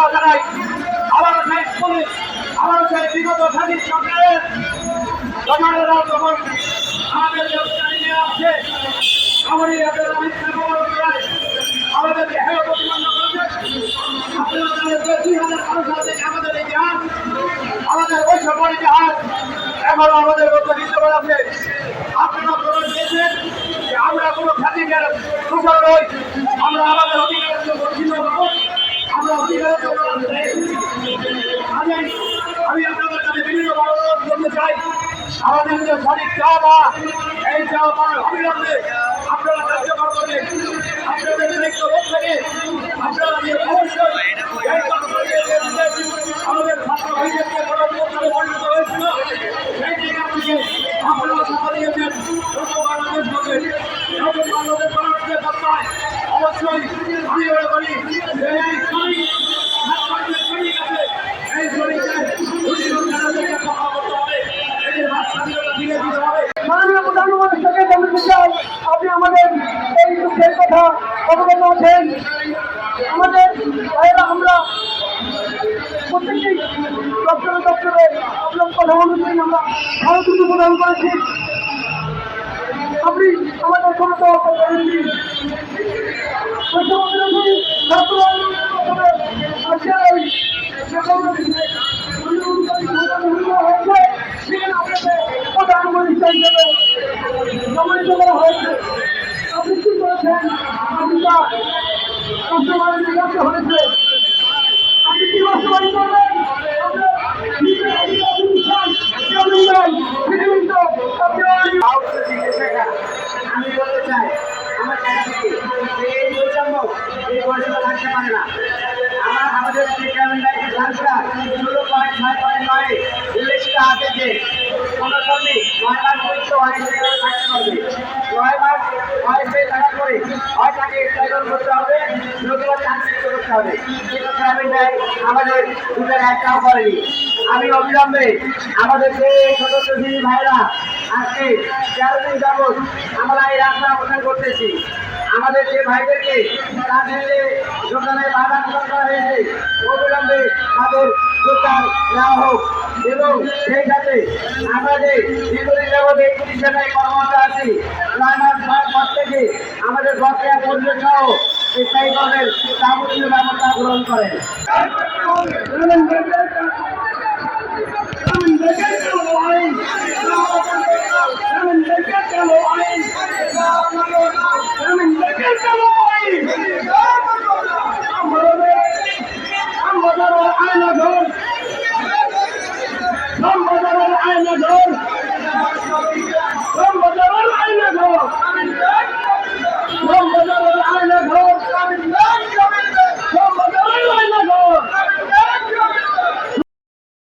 শুভেচ্ছা জানাই আমাদের নিয়ে আসছে আমাদের এদের আমাদের ইতিহাস আমাদের বৈষম্য ইতিহাস আমাদের মধ্যে বিদ্যমান আছে। আপনারা প্রমাণ দিয়েছেন যে আমরা কোনো খ্যাতিকের দূষণ নই, আমরা আমাদের অধিকারের আমি আপনাদের কাছে বিভিন্ন অনুরোধ করতে চাই আমাদের যে সঠিক চাওয়া এই চাওয়া অবিলম্বে আপনারা কার্যকর করবেন আপনাদের দায়িত্ব থেকে আপনারা যে অবশ্যই আমাদের ছাত্র ভাইদেরকে পরিণত হয়েছিল সেই জায়গা থেকে আপনারা সাফা দিয়েছেন বানাতে অবশ্যই আমি কথা অবগত আছেন। আমাদের ভাইয়েরা, আমরা প্রত্যেকটি দপ্তরে দপ্তরে আপনার কথা অনুযায়ী আমরা কিছু প্রদান করেছি। আপনি আমাদের কোনো তো করেননি পশ্চিমবঙ্গের ছাত্র আন্দোলনের মাধ্যমে আজকের এই যে কোনো বিষয়ে হয়েছে সেখানে আপনাকে প্রধানমন্ত্রী হিসেবে সম্মানিত করা হয়েছে আপনি কি করেছেন আপনি তা বাস্তবায়ন বিকাশ হয়েছে আপনি কি বাস্তবায়ন করবেন আপনার নিজের অধিকার প্রতিষ্ঠান কেমন নাই পৃথিবীর তো আপনি আমি বলতে চাই আমার জায়গা থেকে যে এই বৈষম্য এই বৈষম্য থাকতে পারে না আমার আমাদের গ্রামীণ ব্যাংকের সংস্থা ষোলো পয়েন্ট ছয় পয়েন্ট নয় উল্লেখিত আছে যে মাস অনেক করতে হবে করতে হবে। কিন্তু আমাদের আমি অবিলম্বে আমাদের যে সদস্যশীল ভাইরা আজকে তেরো দিন যাবৎ আমরা এই রাস্তা অবস্থান করতেছি, আমাদের যে ভাইদেরকে তাদের দোকানে বাধা প্রদান করা হয়েছে, অবিলম্বে তাদের প্রচার না হোক, এবং সেই সাথে আমাদের যেগুলি জগতে একটি জায়গায় প্রতিষ্ঠানায় কর্মরত আছি রানার পর থেকে আমাদের বকেয়া পণ্য সহ স্থায়ী করবেন তাবতীয় ব্যবস্থা গ্রহণ করেন। The